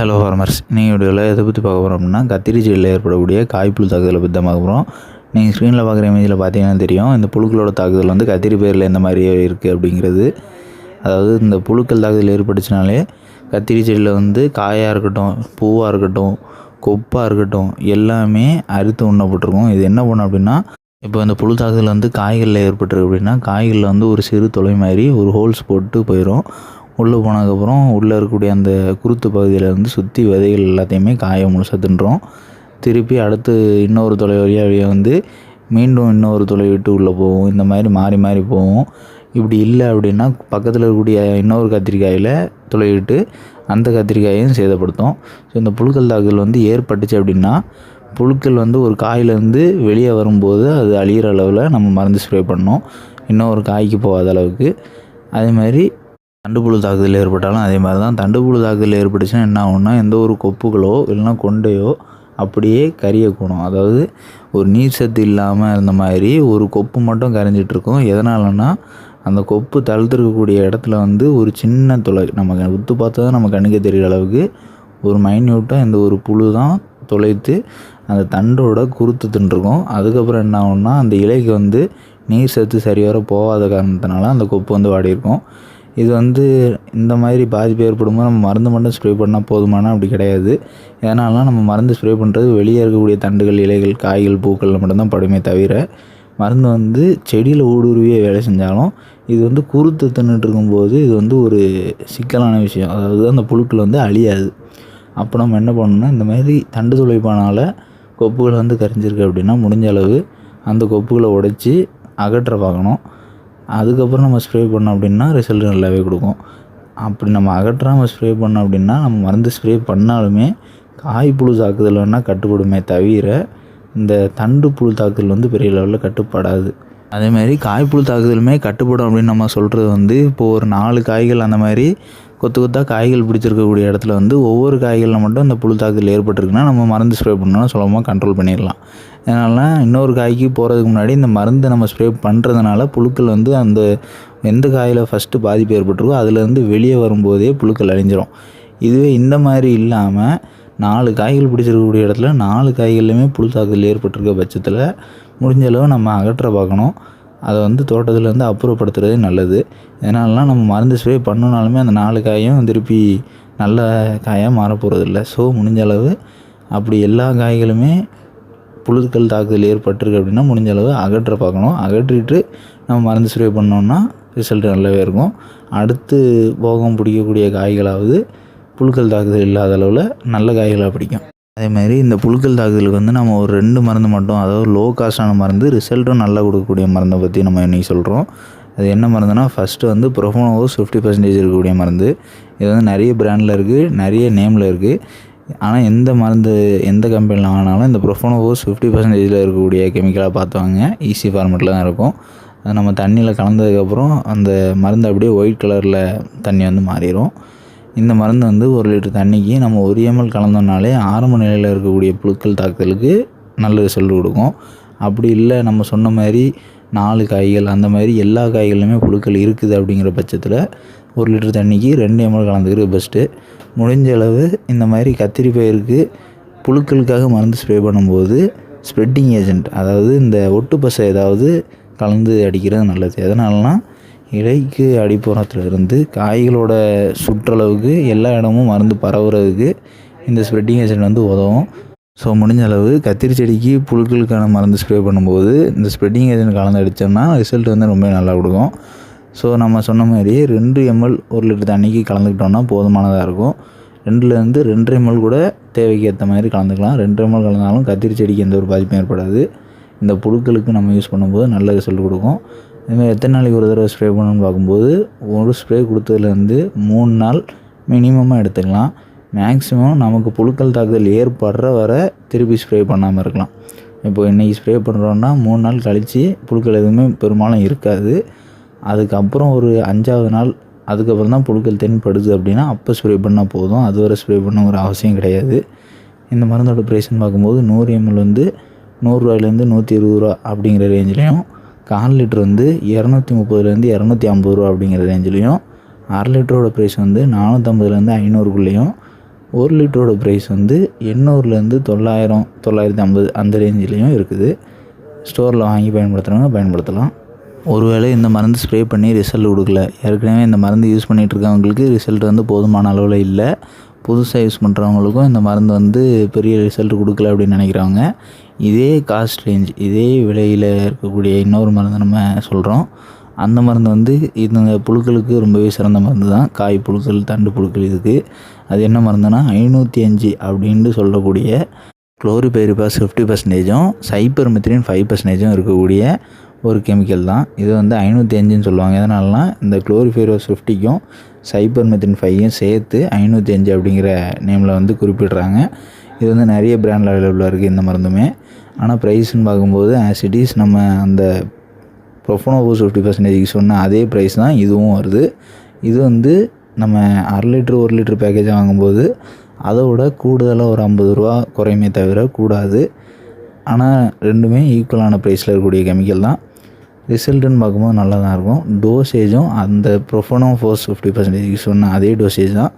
Hello farmers நீங்கள் வீடியோவில் எதை பற்றி பார்க்க போகிறோம் அப்படின்னா கத்திரி செடியில் ஏற்படக்கூடிய காய்ப்புழு தாக்குதலை பற்றி தான் பார்க்க போகிறோம் நீங்கள் ஸ்க்ரீனில் பார்க்குற இமேஜில் பார்த்தீங்கன்னா தெரியும் இந்த புழுக்களோட தாக்குதல் வந்து கத்திரி பேரில் எந்த மாதிரி இருக்குது அப்படிங்கிறது. அதாவது இந்த புழுக்கள் தாக்குதல் ஏற்பட்டுச்சுனாலே கத்திரி செடியில் வந்து காயாக இருக்கட்டும் பூவாக இருக்கட்டும் கொப்பாக இருக்கட்டும் எல்லாமே அறுத்து உண்ணப்பட்டிருக்கும். இது என்ன பண்ணும் அப்படின்னா இப்போ இந்த புழு தாக்குதல் வந்து காய்களில் ஏற்பட்டுருக்கு அப்படின்னா காய்களில் வந்து ஒரு சிறு தொலை மாதிரி ஒரு ஹோல்ஸ் போட்டு போயிடும் உள்ளே போனதுக்கப்புறம் உள்ளே இருக்கக்கூடிய அந்த குருத்து பகுதியில் வந்து சுற்றி விதைகள் எல்லாத்தையுமே காய முழுசாக தின்றோம். திருப்பி அடுத்து இன்னொரு தொலை வழியாக வந்து மீண்டும் இன்னொரு தொலை விட்டு உள்ளே போகும் இந்த மாதிரி மாறி மாறி போகும் இப்படி இல்லை அப்படின்னா பக்கத்தில் இருக்கக்கூடிய இன்னொரு கத்திரிக்காயில் துளையிட்டு அந்த கத்திரிக்காயையும் சேதப்படுத்தும். ஸோ இந்த புழுக்கள் தாக்குதல் வந்து ஏற்பட்டுச்சு அப்படின்னா புழுக்கள் வந்து ஒரு காயிலேருந்து வெளியே வரும்போது அது அழியிற அளவில் நம்ம மருந்து ஸ்ப்ரே பண்ணோம். இன்னும் ஒரு காய்க்கு போகாத அளவுக்கு. அதே மாதிரி தண்டுப்புழு தாக்குதல் ஏற்பட்டாலும் அதே மாதிரி தான். தண்டுப்புழு தாக்குதல் ஏற்பட்டுச்சுன்னா என்ன ஆகும்னா எந்த ஒரு கொப்புகளோ இல்லைன்னா கொண்டையோ அப்படியே கரியக்கூடும் அதாவது ஒரு நீர் சத்து இல்லாமல் இருந்த மாதிரி ஒரு கொப்பு மட்டும் கரைஞ்சிட்ருக்கும் எதனாலன்னா அந்த கொப்பு தளர்த்துருக்கக்கூடிய இடத்துல வந்து ஒரு சின்ன துளை. நம்ம உத்து பார்த்தா தான் நம்ம கண்ணுக்கு தெரிகிற அளவுக்கு ஒரு மைன்யூட்டாக இந்த ஒரு புழு தான் துளைத்து அந்த தண்டோட குறுத்து தின்றுருக்கும் அதுக்கப்புறம் என்ன ஆகும்னா அந்த இலைக்கு வந்து நீர் சத்து சரிவர போகாத காரணத்தினால அந்த கொப்பு வந்து வாடியிருக்கும். இது வந்து இந்த மாதிரி பாதிப்பு ஏற்படும்போது நம்ம மருந்து மட்டும் ஸ்ப்ரே பண்ணால் போதுமானா அப்படி கிடையாது. ஏன்னாலாம் நம்ம மருந்து ஸ்ப்ரே பண்ணுறது வெளியே இருக்கக்கூடிய தண்டுகள் இலைகள் காய்கள் பூக்களில் மட்டும்தான் படுமே தவிர மருந்து வந்து செடியில் ஊடுருவியே வேலை செஞ்சாலும் இது வந்து குருத்து தின்னுட்டு இருக்கும்போது இது வந்து ஒரு சிக்கலான விஷயம். அதாவது அந்த புழுக்கள் வந்து அழியாது. அப்போ நம்ம என்ன பண்ணணும்னா இந்த மாதிரி தண்டு துளைப்பானால் கொப்புகள் வந்து கரைஞ்சிருக்கு அப்படின்னா முடிஞ்ச அளவு அந்த கொப்புகளை உடைச்சி அகற்ற பார்க்கணும். அதுக்கப்புறம் நம்ம ஸ்ப்ரே பண்ணோம் அப்படின்னா ரிசல்ட் நல்லாவே கொடுக்கும். அப்படி நம்ம அகற்றாமல் ஸ்ப்ரே பண்ணோம் அப்படின்னா நம்ம மருந்து ஸ்ப்ரே பண்ணாலுமே காய் புழு தாக்குதல் வேணால் கட்டுப்படுமே தவிர இந்த தண்டு புழு தாக்குதல் வந்து பெரிய லெவலில் கட்டுப்படாது. அதேமாதிரி காய்ப்புழு தாக்குதலுமே கட்டுப்படும் அப்படின்னு நம்ம சொல்கிறது வந்து இப்போது ஒரு நாலு காய்கள் அந்த மாதிரி கொத்து கொத்தாக காய்கள் பிடிச்சிருக்கக்கூடிய இடத்துல வந்து ஒவ்வொரு காய்களில் மட்டும் இந்த புழு தாக்குதல் ஏற்பட்டிருக்குன்னா நம்ம மருந்து ஸ்ப்ரே பண்ணோம்னா சுலபமாக கண்ட்ரோல் பண்ணிடலாம். அதனால இன்னொரு காய்க்கு போகிறதுக்கு முன்னாடி இந்த மருந்து நம்ம ஸ்ப்ரே பண்ணுறதுனால புழுக்கள் வந்து அந்த எந்த காயில் ஃபஸ்ட்டு பாதிப்பு ஏற்பட்டிருக்கோ அதுலேருந்து வெளியே வரும்போதே புழுக்கள் அழிஞ்சிரும். இதுவே இந்த மாதிரி இல்லாமல் நாலு காய்கள் பிடிச்சிருக்கக்கூடிய இடத்துல நாலு காய்கள்லையுமே புழு தாக்குதல் ஏற்பட்டிருக்க பட்சத்தில் முடிஞ்ச அளவு நம்ம அகற்ற பார்க்கணும். அதை வந்து தோட்டத்துலேருந்து அப்புறப்படுத்துறது நல்லது. இதனாலலாம் நம்ம மருந்து ஸ்ப்ரே பண்ணுனாலுமே அந்த நாலு காயும் திருப்பி நல்ல காயாக மாறப்போகிறது இல்லை ஸோ முடிஞ்ச அளவு அப்படி எல்லா காய்களுமே புழுக்கள் தாக்குதல் ஏற்பட்டிருக்கு அப்படின்னா முடிஞ்ச அளவு அகற்ற பார்க்கணும். அகற்றிட்டு நம்ம மருந்து ஸ்ப்ரே பண்ணோம்னா ரிசல்ட் நல்லாவே இருக்கும். அடுத்து போகம் பிடிக்கக்கூடிய காய்களாவது புழுக்கள் தாக்குதல் இல்லாத அளவில் நல்ல காய்களாக பிடிக்கும். அதே மாதிரி இந்த புழுக்கள் தாக்குதலுக்கு வந்து நம்ம ஒரு ரெண்டு மருந்து மட்டும் அதாவது லோ காஸ்டான மருந்து ரிசல்ட்டும் நல்லா கொடுக்கக்கூடிய மருந்தை பற்றி நம்ம இன்றைக்கி சொல்கிறோம் அது என்ன மருந்துனா ஃபஸ்ட்டு வந்து ப்ரொஃபோனோஸ் ஃபிஃப்டி பர்சன்டேஜ் இருக்கக்கூடிய மருந்து. இது வந்து நிறைய பிராண்டில் இருக்குது நிறைய நேமில் இருக்குது ஆனால் எந்த மருந்து எந்த கம்பெனியில் வாங்கினாலும் இந்த ப்ரொஃபோனோஸ் ஃபிஃப்டி பர்சன்டேஜில் இருக்கக்கூடிய கெமிக்கலாக பார்த்துவாங்க ஈஸி ஃபார்மெட்டில் தான் இருக்கும். அது நம்ம தண்ணியில் கலந்ததுக்கப்புறம் அந்த மருந்து அப்படியே ஒயிட் கலரில் தண்ணி வந்து மாறிடும் இந்த மருந்து வந்து ஒரு லிட்டர் தண்ணிக்கு நம்ம ஒரு எம்எல் கலந்தோம்னாலே ஆரம்ப நிலையில் இருக்கக்கூடிய புழுக்கள் தாக்குதலுக்கு நல்ல ரிசல்ட் கொடுக்கும். அப்படி இல்லை நம்ம சொன்ன மாதிரி நாலு காய்கள் அந்த மாதிரி எல்லா காய்கள்லையுமே புழுக்கள் இருக்குது அப்படிங்கிற பட்சத்தில் ஒரு லிட்டர் தண்ணிக்கு ரெண்டு எம்எல் கலந்துக்கிறது பெஸ்ட்டு முடிஞ்ச அளவு இந்த மாதிரி கத்திரி பயிருக்கு புழுக்களுக்காக மருந்து ஸ்ப்ரே பண்ணும்போது ஸ்ப்ரெட்டிங் ஏஜென்ட் அதாவது இந்த ஒட்டு பசை ஏதாவது கலந்து அடிக்கிறது நல்லது. எதனாலனா இலைக்கு அடிப்புறத்தில் இருந்து காய்களோட சுற்றளவுக்கு எல்லா இடமும் மருந்து பரவுறதுக்கு இந்த ஸ்ப்ரெட்டிங் ஏஜென்ட் வந்து உதவும். ஸோ முடிஞ்ச அளவு கத்திரி செடிக்கு புழுக்களுக்கான மருந்து ஸ்ப்ரே பண்ணும்போது இந்த ஸ்ப்ரெட்டிங் ஏஜென்ட் கலந்து அடித்தோம்னா ரிசல்ட் வந்து ரொம்ப நல்லா கொடுக்கும். ஸோ நம்ம சொன்ன மாதிரி ரெண்டு எம்எல் ஒரு லிட்டர் தண்ணிக்கு கலந்துக்கிட்டோம்னா போதுமானதாக இருக்கும். ரெண்டுலேருந்து ரெண்டு எம்எல் கூட தேவைக்கு ஏற்ற மாதிரி கலந்துக்கலாம். ரெண்டு எம்எல் கலந்தாலும் கத்திரி செடிக்கு எந்த ஒரு பாதிப்பும் ஏற்படாது. இந்த புழுக்களுக்கு நம்ம யூஸ் பண்ணும்போது நல்ல ரிசல்ட் கொடுக்கும். இதுமாதிரி எத்தனை நாளைக்கு ஒரு தடவை ஸ்ப்ரே பண்ணணும்னு பார்க்கும்போது ஒரு ஸ்ப்ரே கொடுத்ததுலேருந்து மூணு நாள் மினிமமாக எடுத்துக்கலாம். மேக்ஸிமம் நமக்கு புழுக்கள் தாக்குதல் ஏற்படுற வர திருப்பி ஸ்ப்ரே பண்ணாமல் இருக்கலாம். இப்போ இன்றைக்கி ஸ்ப்ரே பண்ணுறோன்னா மூணு நாள் கழித்து புழுக்கள் எதுவுமே பெரும்பாலும் இருக்காது. அதுக்கப்புறம் ஒரு அஞ்சாவது நாள் அதுக்கப்புறம் தான் புழுக்கள் தென்படுது அப்படின்னா அப்போ ஸ்ப்ரே பண்ணால் போதும். அது வரை ஸ்ப்ரே பண்ண ஒரு அவசியம் கிடையாது. இந்த மருந்தோட ப்ரைஸ்ன்னு பார்க்கும்போது நூறு எம்எல் வந்து நூறுரூவாயிலேருந்து நூற்றி இருபது ரூபா அப்படிங்கிற ரேஞ்சிலையும் கால் லிட்டர் வந்து இரநூத்தி முப்பதுலேருந்து இரநூத்தி ஐம்பது ரூபா அப்படிங்கிற ரேஞ்சிலையும் அரை லிட்டரோட ப்ரைஸ் வந்து நானூற்றம்பதுலேருந்து ஐநூறுக்குள்ளேயும் ஒரு லிட்டரோட ப்ரைஸ் வந்து எண்ணூறுலேருந்து தொள்ளாயிரம் தொள்ளாயிரத்தி ஐம்பது அந்த ரேஞ்சிலையும் இருக்குது. ஸ்டோரில் வாங்கி பயன்படுத்துகிறவங்க பயன்படுத்தலாம். ஒருவேளை இந்த மருந்து ஸ்ப்ரே பண்ணி ரிசல்ட் கொடுக்கல. ஏற்கனவே இந்த மருந்து யூஸ் பண்ணிகிட்டு இருக்கவங்களுக்கு ரிசல்ட் வந்து போதுமான அளவில் இல்லை. புதுசாக யூஸ் பண்ணுறவங்களுக்கும் இந்த மருந்து வந்து பெரிய ரிசல்ட் கொடுக்கல அப்படின்னு நினைக்கிறவங்க இதே காஸ்ட் ரேஞ்ச் இதே விலையில் இருக்கக்கூடிய இன்னொரு மருந்து நம்ம சொல்கிறோம் அந்த மருந்து வந்து இந்த புழுக்களுக்கு ரொம்பவே சிறந்த மருந்து தான் காய் புழுக்கள் தண்டு புழுக்கள் இதுக்கு. அது என்ன மருந்துனா ஐநூற்றி அஞ்சு அப்படின்ட்டு சொல்லக்கூடிய குளோரிபைரிபாஸ் ஃபிஃப்டி பர்சன்டேஜும் சைப்பர் மெத்திரின் ஃபைவ் பர்சன்டேஜும் இருக்கக்கூடிய ஒரு கெமிக்கல் தான். இது வந்து ஐநூற்றி அஞ்சுன்னு சொல்லுவாங்க. எதனாலனா இந்த குளோரிஃபைரோஸ் ஃபிஃப்டிக்கும் சைபர் மெத்தின் ஃபையும் சேர்த்து ஐநூற்றி அஞ்சு அப்படிங்கிற நேமில் வந்து குறிப்பிடுறாங்க. இது வந்து நிறைய பிராண்டில் அவைலபிளாக இருக்குது இந்த மருந்துமே. ஆனால் ப்ரைஸ்ன்னு பார்க்கும்போது ஆஸ் இட் இஸ் நம்ம அந்த ப்ரொஃபனோவோஸ் ஃபிஃப்டி பர்சன்டேஜ்க்கு சொன்ன அதே ப்ரைஸ் தான் இதுவும் வருது. இது வந்து நம்ம அரை லிட்ரு ஒரு லிட்ரு பேக்கேஜாக வாங்கும்போது அதை விட கூடுதலாக ஒரு ஐம்பது ரூபா குறையுமே தவிர கூடாது. ஆனால் ரெண்டுமே ஈக்குவலான ப்ரைஸில் இருக்கக்கூடிய கெமிக்கல் தான். ரிசல்ட்டுன்னு பார்க்கும்போது நல்லா தான் இருக்கும். டோசேஜும் அந்த ப்ரொஃபனோ ஃபோர்ஸ் ஃபிஃப்டி பர்சன்டேஜ் சொன்ன அதே டோசேஜ் தான்.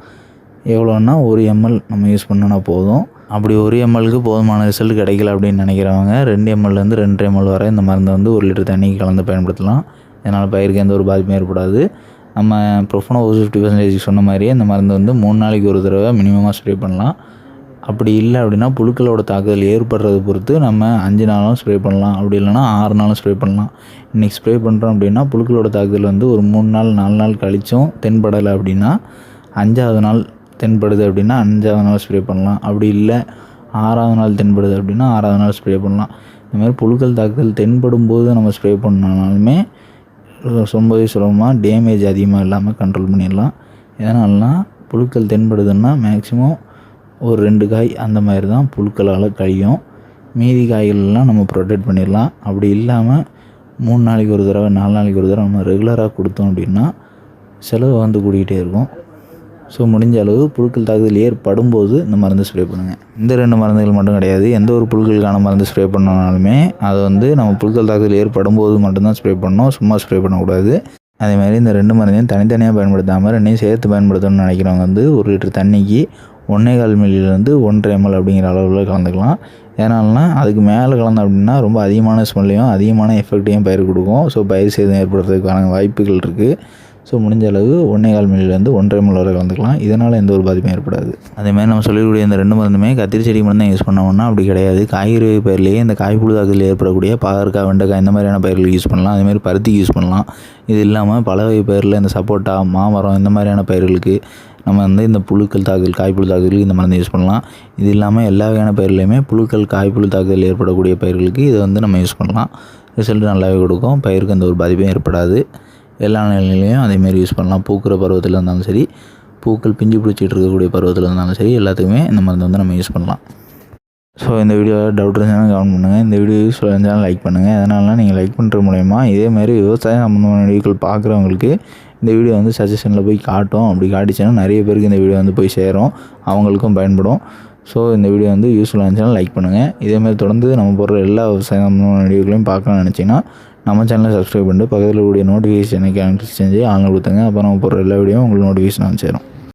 எவ்வளோன்னா ஒரு எம்எல் நம்ம யூஸ் பண்ணோன்னா போதும். அப்படி ஒரு எம்எல்க்கு போதுமான ரிசல்ட் கிடைக்கல அப்படின்னு நினைக்கிறவங்க ரெண்டு எம்எல்லேருந்து ரெண்டு எம்எல் வரை இந்த மருந்தை வந்து ஒரு லிட்டர் தண்ணி கலந்து பயன்படுத்தலாம். இதனால் பயிருக்கு எந்த ஒரு பாதிப்பும் ஏற்படாது. நம்ம ப்ரொஃபனோ ஃபிஃப்டி பர்சன்டேஜ் சொன்ன மாதிரியே இந்த மருந்து வந்து மூணு நாளைக்கு ஒரு தடவை மினிமமாக ஸ்ப்ரே பண்ணலாம். அப்படி இல்லை அப்படின்னா புழுக்களோட தாக்குதல் ஏற்படுறது பொறுத்து நம்ம அஞ்சு நாளும் ஸ்ப்ரே பண்ணலாம். அப்படி இல்லைனா ஆறு நாளும் ஸ்ப்ரே பண்ணலாம். இன்றைக்கி ஸ்ப்ரே பண்ணுறோம் அப்படின்னா புழுக்களோட தாக்குதல் வந்து ஒரு மூணு நாள் நாலு நாள் கழிச்சும் தென்படலை அப்படின்னா அஞ்சாவது நாள் தென்படுது அப்படின்னா அஞ்சாவது நாள் ஸ்ப்ரே பண்ணலாம். அப்படி இல்லை ஆறாவது நாள் தென்படுது அப்படின்னா ஆறாவது நாள் ஸ்ப்ரே பண்ணலாம். இந்த மாதிரி புழுக்கள் தாக்குதல் தென்படும் போது நம்ம ஸ்ப்ரே பண்ணாலுமே ரொம்பவே சுலபமாக டேமேஜ் அதிகமாக இல்லாமல் கண்ட்ரோல் பண்ணிடலாம். எதனாலனா புழுக்கள் தென்படுதுன்னா மேக்ஸிமம் ஒரு ரெண்டு காய் அந்த மாதிரி தான் புழுக்களால் கழியும். மீதி காய்கள்லாம் நம்ம ப்ரொடெக்ட் பண்ணிடலாம். அப்படி இல்லாமல் மூணு நாளைக்கு ஒரு தடவை நாலு நாளைக்கு ஒரு தடவை நம்ம ரெகுலராக கொடுத்தோம் அப்படின்னா செலவு வந்து கூடிக்கிட்டே இருக்கும். ஸோ முடிஞ்ச அளவு புழுக்கள் தாக்குதல் ஏற்படும் போது இந்த மருந்து ஸ்ப்ரே பண்ணுங்கள் இந்த ரெண்டு மருந்துகள் மட்டும் கிடையாது. எந்த ஒரு புழுக்களுக்கான மருந்து ஸ்ப்ரே பண்ணனாலுமே அதை வந்து நம்ம புழுக்கள் தாக்குதல் ஏற்படும் போது மட்டும்தான் ஸ்ப்ரே பண்ணணும். சும்மா ஸ்ப்ரே பண்ணக்கூடாது. அதே மாதிரி இந்த ரெண்டு மருந்தையும் தனித்தனியாக பயன்படுத்தாமல் ரெண்டையும் சேர்த்து பயன்படுத்தணும்னு நினைக்கிறவங்க வந்து ஒரு லிட்டர் தண்ணிக்கு ஒன்றே கால் மில்லிலேருந்து ஒன்றரை எம்எல் அப்படிங்கிற அளவில் கலந்துக்கலாம். ஏன்னால்னா அதுக்கு மேலே கலந்தோம் அப்படின்னா ரொம்ப அதிகமான ஸ்மெல்லையும் அதிகமான எஃபெக்டையும் பயிர் கொடுக்கும். ஸோ பயிர் சேதம் ஏற்படுறதுக்கான வாய்ப்புகள் இருக்குது ஸோ முடிஞ்ச அளவு ஒன்றே கால் மில்லிலேருந்து ஒன்றரை எம்எல் வரை கலந்துக்கலாம். இதனால் எந்த ஒரு பாதிப்பும் ஏற்படாது. அதேமாதிரி நம்ம சொல்லக்கூடிய இந்த ரெண்டு மருந்துமே கத்திரி செடி மட்டும் தான் யூஸ் பண்ணோம்னா அப்படி கிடையாது. காய்கறி பயிர்லேயே இந்த காய்ப்புழு தாக்குதல் ஏற்படக்கூடிய பாகற்காய் வெண்டைக்காய் இந்த மாதிரியான பயிர்கள் யூஸ் பண்ணலாம். அதேமாதிரி பருத்திக்கு யூஸ் பண்ணலாம். இது இல்லாமல் பல வகை பயிரில் இந்த சப்போட்டா மாமரம் இந்த மாதிரியான பயிர்களுக்கு நம்ம வந்து இந்த புழுக்கள் தாக்குதல் காய்ப்புழு தாக்குதலுக்கு இந்த மருந்து யூஸ் பண்ணலாம். இது இல்லாமல் எல்லா வகையான பயிர்லையுமே புழுக்கள் காய்ப்புழு தாக்குதல் ஏற்படக்கூடிய பயிர்களுக்கு இதை வந்து நம்ம யூஸ் பண்ணலாம். ரிசல்ட் நல்லாவே கொடுக்கும். பயிருக்கு எந்த ஒரு பாதிப்பும் ஏற்படாது. எல்லா நிலையிலையும் அதேமாரி யூஸ் பண்ணலாம். பூக்கிற பருவத்தில் இருந்தாலும் சரி பூக்கள் பிஞ்சு பிடிச்சிட்டு இருக்கக்கூடிய பருவத்தில் இருந்தாலும் சரி எல்லாத்துக்குமே இந்த மருந்து வந்து நம்ம யூஸ் பண்ணலாம். ஸோ இந்த வீடியோ டவுட் இருந்தாலும் கவனம் பண்ணுங்கள் இந்த வீடியோ யூஸ் இருந்தாலும் லைக் பண்ணுங்கள் அதனால நீங்கள் லைக் பண்ணுறது மூலயமா இதேமாதிரி விவசாயம் சம்மந்தமான வீடியோக்கள் பார்க்குறவங்களுக்கு இந்த வீடியோ வந்து சஜஷனில் போய் காட்டும். அப்படி காட்டிச்சுன்னா நிறைய பேருக்கு இந்த வீடியோ வந்து போய் சேரும். அவங்களுக்கும் பயன்படும். ஸோ இந்த வீடியோ வந்து யூஸ்ஃபுல்லாக இருந்துச்சுன்னா லைக் பண்ணுங்கள் இதேமாதிரி தொடர்ந்து நம்ம போடுற எல்லா விவசாய வீடியோக்களையும் பார்க்கணும்னு நினச்சிங்கன்னா நம்ம சேனலை சப்ஸ்கிரைப் பண்ணிட்டு பக்கத்தில் கூடிய நோட்டிஃபிகேஷனை கேன்சல் செஞ்சு ஆன்லைன் கொடுத்துங்க அப்போ நம்ம போடுற எல்லா வீடியோவும் உங்களுக்கு நோட்டிஃபிகேஷன் வந்து சேரும்.